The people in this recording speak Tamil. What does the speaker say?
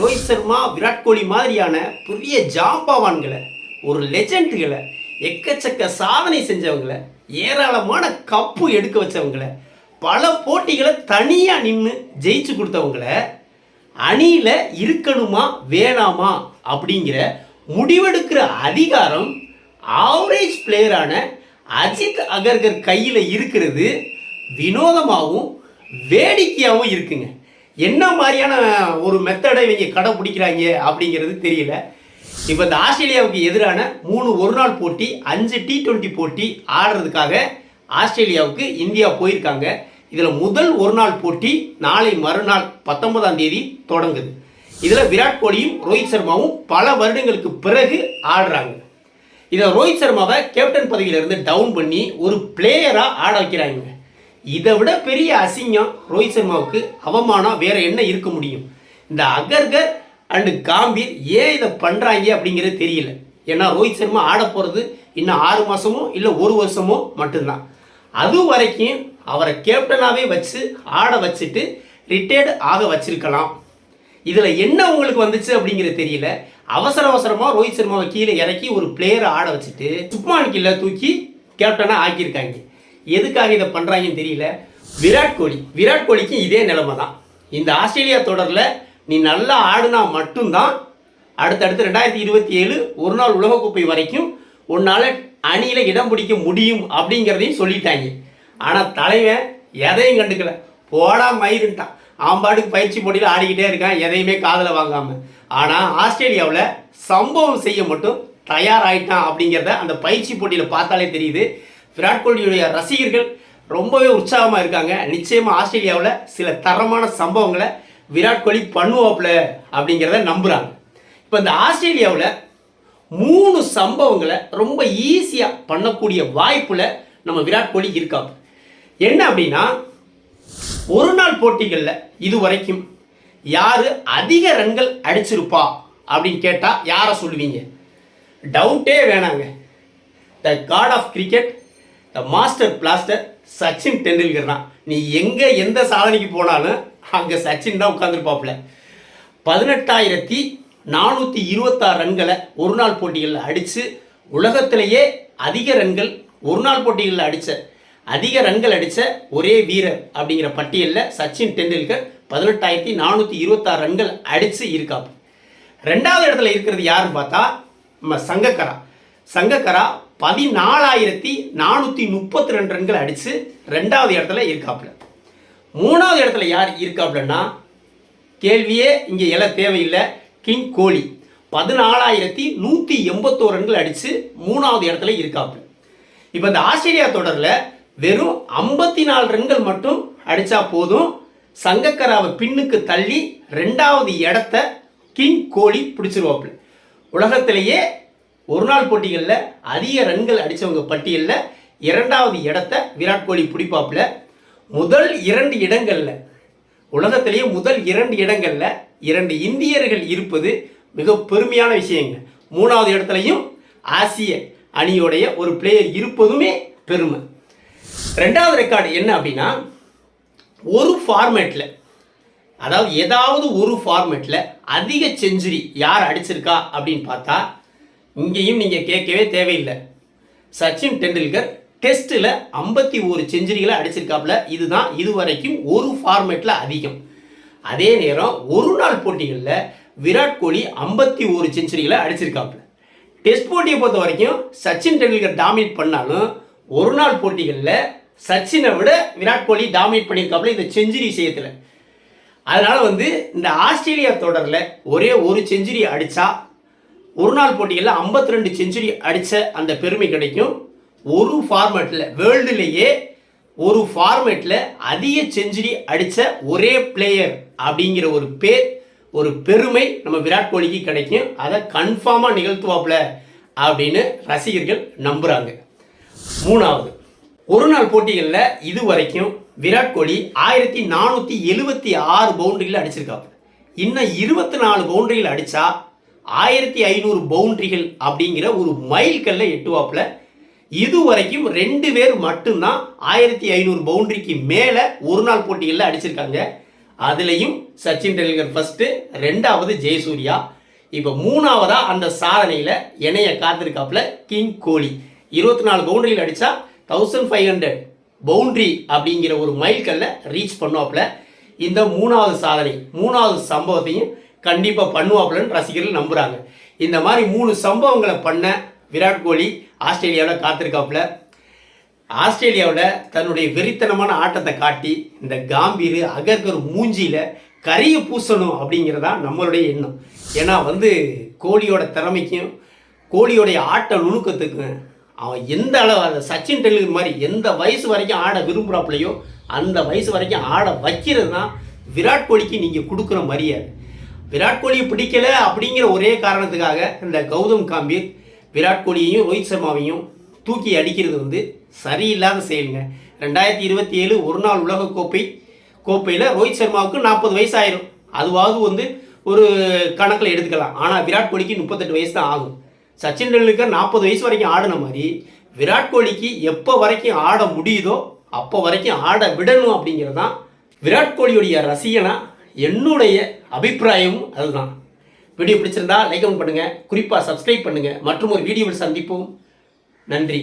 ரோஹித் சர்மா விராட் கோலி மாதிரியான பெரிய ஜாம்பவான்களை ஒரு லெஜெண்டுகளை எக்கச்சக்க சாதனை செஞ்சவங்களை ஏராளமான கப்பு எடுக்க வச்சவங்களை பல போட்டிகளை தனியாக நின்று ஜெயிச்சு கொடுத்தவங்களை அணியில் இருக்கணுமா வேணாமா அப்படிங்கிற முடிவெடுக்கிற அதிகாரம் ஆவரேஜ் பிளேயரான அஜித் அகர்கர் கையில் இருக்கிறது வினோதமாகவும் வேடிக்கையாகவும் இருக்குங்க. என்ன மாதிரியான ஒரு மெத்தடை இவங்க கடைப்பிடிக்கிறாங்க அப்படிங்கிறது தெரியல. இப்போ இந்த ஆஸ்திரேலியாவுக்கு எதிரான மூணு ஒரு நாள் போட்டி அஞ்சு டி டுவெண்ட்டி போட்டி ஆடுறதுக்காக ஆஸ்திரேலியாவுக்கு இந்தியா போயிருக்காங்க. இதில் முதல் ஒரு நாள் போட்டி நாளை மறுநாள் பத்தொன்பதாம் தேதி தொடங்குது. இதில் விராட் கோலியும் ரோஹித் சர்மாவும் பல வருடங்களுக்கு பிறகு ஆடுறாங்க. இதை ரோஹித் சர்மாவை கேப்டன் பதவியிலிருந்து டவுன் பண்ணி ஒரு பிளேயராக ஆட வைக்கிறாங்க. இதை விட பெரிய அசிங்கம் ரோஹித் சர்மாவுக்கு அவமானம் வேற என்ன இருக்க முடியும்? இந்த அகர்கர் அண்டு காம்பீர் ஏன் இதை பண்ணுறாங்க அப்படிங்கிறது தெரியல. ஏன்னா ரோஹித் சர்மா ஆட போகிறது இன்னும் ஆறு மாதமோ இல்லை ஒரு வருஷமோ மட்டும்தான். அது வரைக்கும் அவரை கேப்டனாகவே வச்சு ஆட வச்சுட்டு ரிட்டையர்டு ஆக வச்சிருக்கலாம். இதில் என்ன உங்களுக்கு வந்துச்சு அப்படிங்கிறது தெரியல. அவசர அவசரமாக ரோஹித் சர்மாவை கீழே இறக்கி ஒரு பிளேயரை ஆட வச்சுட்டு சுப்மான் கில்ல தூக்கி கேப்டனாக ஆக்கியிருக்காங்க. எதுக்காக இதை பண்ணுறாங்கன்னு தெரியல. விராட் கோலி. விராட் கோலிக்கும் இதே நிலைமை தான் இந்த ஆஸ்திரேலியா தொடரில் நீ நல்லா ஆடுனா மட்டும்தான் அடுத்தடுத்து ரெண்டாயிரத்தி இருபத்தி ஏழு ஒரு நாள் உலகக்கோப்பை வரைக்கும் உன்னால் அணியில் இடம் பிடிக்க முடியும் அப்படிங்கிறதையும் சொல்லிட்டாங்க. ஆனால் தலைவன் எதையும் கண்டுக்கல. போடா மயிருன்ட்டான். ஆம்பாட்டுக்கு பயிற்சி போட்டியில் ஆடிக்கிட்டே இருக்கான் எதையுமே காதில் வாங்காமல் ஆனால் ஆஸ்திரேலியாவில் சம்பவம் செய்ய மட்டும் தயாராகிட்டான் அப்படிங்கிறத அந்த பயிற்சி போட்டியில் பார்த்தாலே தெரியுது. விராட் கோலியுடைய ரசிகர்கள் ரொம்பவே உற்சாகமாக இருக்காங்க. நிச்சயமாக ஆஸ்திரேலியாவில் சில தரமான சம்பவங்களை விராட் கோலி பண்ணுவாப்புல அப்படிங்கிறத நம்புகிறாங்க இப்போ இந்த ஆஸ்திரேலியாவில் மூணு சம்பவங்களை ரொம்ப ஈஸியாக பண்ணக்கூடிய வாய்ப்பில் நம்ம விராட் கோலி இருக்காப்பு என்ன அப்படின்னா ஒரு நாள் போட்டிகளில் இது வரைக்கும் யார் அதிக ரன்கள் அடிச்சிருப்பா அப்படின்னு கேட்டால் யாரை சொல்லுவீங்க? டவுட்டே வேணாங்க. The god of cricket master blaster Sachin Tendulkar தான் நீ எங்கே எந்த சாதனைக்கு போனாலும் அங்கே சச்சின் தான் உட்காந்துருப்பாப்புல பதினெட்டாயிரத்தி நானூற்றி இருபத்தாறு ரன்களை ஒரு நாள் போட்டிகளில் அடித்து உலகத்திலேயே அதிக ரன்கள் ஒரு நாள் போட்டிகளில் அடித்த அதிக ரன்கள் அடித்த ஒரே வீரர் அப்படிங்கிற பட்டியலில் சச்சின் டெண்டுல்கர் பதினெட்டாயிரத்தி நானூற்றி இருபத்தாறு ரன்கள் அடித்து இருக்காப்பு ரெண்டாவது இடத்துல இருக்கிறது யாருன்னு பார்த்தா நம்ம சங்கக்கரா. சங்கக்கரா பதினாலாயிரத்தி நானூற்றி முப்பத்தி ரெண்டு ரன்கள் அடித்து ரெண்டாவது இடத்துல இருக்காப்புல. மூணாவது இடத்துல யார் இருக்காப்புலன்னா கேள்வியே இங்கே எல்லாம் தேவையில்லை கிங் கோலி. பதினாலாயிரத்தி நூற்றி எண்பத்தோரு ரன்கள் அடித்து மூணாவது இடத்துல இருக்காப்புல. இப்போ இந்த ஆஸ்திரேலியா தொடரில் வெறும் ஐம்பத்தி நாலு ரன்கள் மட்டும் அடித்தா போதும். சங்கக்கராவை பின்னுக்கு தள்ளி ரெண்டாவது இடத்த கிங் கோலி பிடிச்சிருவாப்புல. உலகத்திலேயே ஒரு நாள் போட்டிகளில் அதிக ரன்கள் அடித்தவங்க பட்டியலில் இரண்டாவது இடத்த விராட் கோலி பிடிப்பாப்புல. முதல் இரண்டு இடங்களில் உலகத்திலேயே முதல் இரண்டு இடங்களில் இரண்டு இந்தியர்கள் இருப்பது மிக பெருமையான விஷயங்க. மூணாவது இடத்துலையும் ஆசிய அணியோடைய ஒரு பிளேயர் இருப்பதுமே பெருமை. ரெண்டாவது ரெக்கார்டு என்ன அப்படின்னா ஒரு ஃபார்மேட்டில் அதாவது ஏதாவது ஒரு ஃபார்மேட்டில் அதிக செஞ்சுரி யார் அடிச்சிருக்கா அப்படின்னு பார்த்தா இங்கேயும் நீங்கள் கேட்கவே தேவையில்லை. சச்சின் டெண்டுல்கர் டெஸ்ட்டில் ஐம்பத்தி ஒரு செஞ்சுரிகளை அடிச்சிருக்காப்புல. இதுதான் இதுவரைக்கும் ஒரு ஃபார்மேட்டில் அதிகம். அதே நேரம் ஒரு நாள் போட்டிகளில் விராட் கோலி ஐம்பத்தி ஒரு செஞ்சுரிகளை அடிச்சிருக்காப்புல. டெஸ்ட் போட்டியை பொறுத்த வரைக்கும் சச்சின் டெண்டுல்கர் டாமினேட் பண்ணாலும் ஒரு நாள் போட்டிகளில் சச்சினை விட விராட் கோலி டாமினேட் பண்ணியிருக்காப்புல இந்த செஞ்சுரி விஷயத்தில். அதனால் வந்து இந்த ஆஸ்திரேலியா தொடரில் ஒரே ஒரு செஞ்சுரி அடித்தா ஒரு நாள் போட்டிகளில் 52 ரெண்டு செஞ்சுரி அடித்த அந்த பெருமை கிடைக்கும். ஒரு ஃபார்மேட்டில் வேர்ல்டுலேயே ஒரு ஃபார்மேட்டில் அதிக செஞ்சுரி அடித்த ஒரே பிளேயர் அப்படிங்கிற ஒரு பேர் ஒரு பெருமை நம்ம விராட் கோலிக்கு கிடைக்கும். அதை கன்ஃபார்மாக நிகழ்த்துவாப்ல அப்படின்னு ரசிகர்கள் நம்புகிறாங்க மூணாவது ஒரு நாள் போட்டிகளில் இது வரைக்கும் விராட் கோலி ஆயிரத்தி நானூற்றி எழுபத்தி ஆறு பவுண்டரியில் அடிச்சிருக்காப்பு இன்னும் இருபத்தி நாலு பவுண்டரிகள் அடித்தா ஆயிரத்தி ஐநூறு பவுண்ட்ரிகள் அப்படிங்கிற ஒரு மைல் கல்லை எட்டுவாப்புல. இது வரைக்கும் ரெண்டு பேர் மட்டும்தான் ஆயிரத்தி ஐநூறு பவுண்ட்ரிக்கு மேலே ஒரு நாள் போட்டிகளில் அடிச்சிருக்காங்க. அதுலேயும் சச்சின் டெண்டுல்கர் ஃபஸ்ட்டு ரெண்டாவது ஜெயசூர்யா. இப்போ மூணாவதாக அந்த சாதனையில் இணைய காத்திருக்காப்புல கிங் கோலி. இருபத்தி நாலு பவுண்டரியில் அடித்தா தௌசண்ட் ஃபைவ் ஹண்ட்ரட் பவுண்ட்ரி அப்படிங்கிற ஒரு மைல்கல்ல ரீச் பண்ணுவாப்புல. இந்த மூணாவது சாதனை மூணாவது சம்பவத்தையும் கண்டிப்பாக பண்ணுவாப்புலன்னு ரசிகர்கள் நம்புகிறாங்க இந்த மாதிரி மூணு சம்பவங்களை பண்ண விராட் கோலி ஆஸ்திரேலியாவில் காத்திருக்காப்புல. ஆஸ்திரேலியாவில் தன்னுடைய வெறித்தனமான ஆட்டத்தை காட்டி இந்த காம்பீர் அகர்கர் மூஞ்சியில் கரிய பூசணும் அப்படிங்கிறதா நம்மளுடைய எண்ணம். ஏன்னா வந்து கோலியோட திறமைக்கும் கோலியோடைய ஆட்ட நுணுக்கத்துக்கும் அவன் எந்த அளவு அந்த சச்சின் டெண்டுல்கர் மாதிரி எந்த வயசு வரைக்கும் ஆட விரும்புகிறாப்புலையோ அந்த வயசு வரைக்கும் ஆட வைக்கிறது தான் விராட் கோலிக்கு நீங்கள் கொடுக்குற மரியாதை. விராட் கோலியை பிடிக்கல அப்படிங்கிற ஒரே காரணத்துக்காக இந்த கௌதம் காம்பீர் விராட் கோலியையும் ரோஹித் சர்மாவையும் தூக்கி அடிக்கிறது வந்து சரியில்லாத செயலுங்க. ரெண்டாயிரத்தி இருபத்தி ஏழு ஒரு நாள் உலகக்கோப்பை கோப்பையில் ரோஹித் சர்மாவுக்கு நாற்பது வயசு ஆயிரும் அதுவாவது வந்து ஒரு கணக்கில் எடுத்துக்கலாம். ஆனால் விராட் கோலிக்கு முப்பத்தெட்டு வயசு தான் ஆகும். சச்சின் டெண்டுல்கர் நாற்பது வயசு வரைக்கும் ஆடின மாதிரி விராட் கோலிக்கு எப்போ வரைக்கும் ஆட முடியுதோ அப்போ வரைக்கும் ஆட விடணும் அப்படிங்கிறது தான் விராட் கோலியுடைய ரசிகனா என்னுடைய அபிப்பிராயமும் அதுதான். வீடியோ பிடிச்சிருந்தா லைக் கமெண்ட் பண்ணுங்கள் குறிப்பாக சப்ஸ்கிரைப் பண்ணுங்கள் மற்றும் ஒரு வீடியோவில் சந்திப்போம். நன்றி.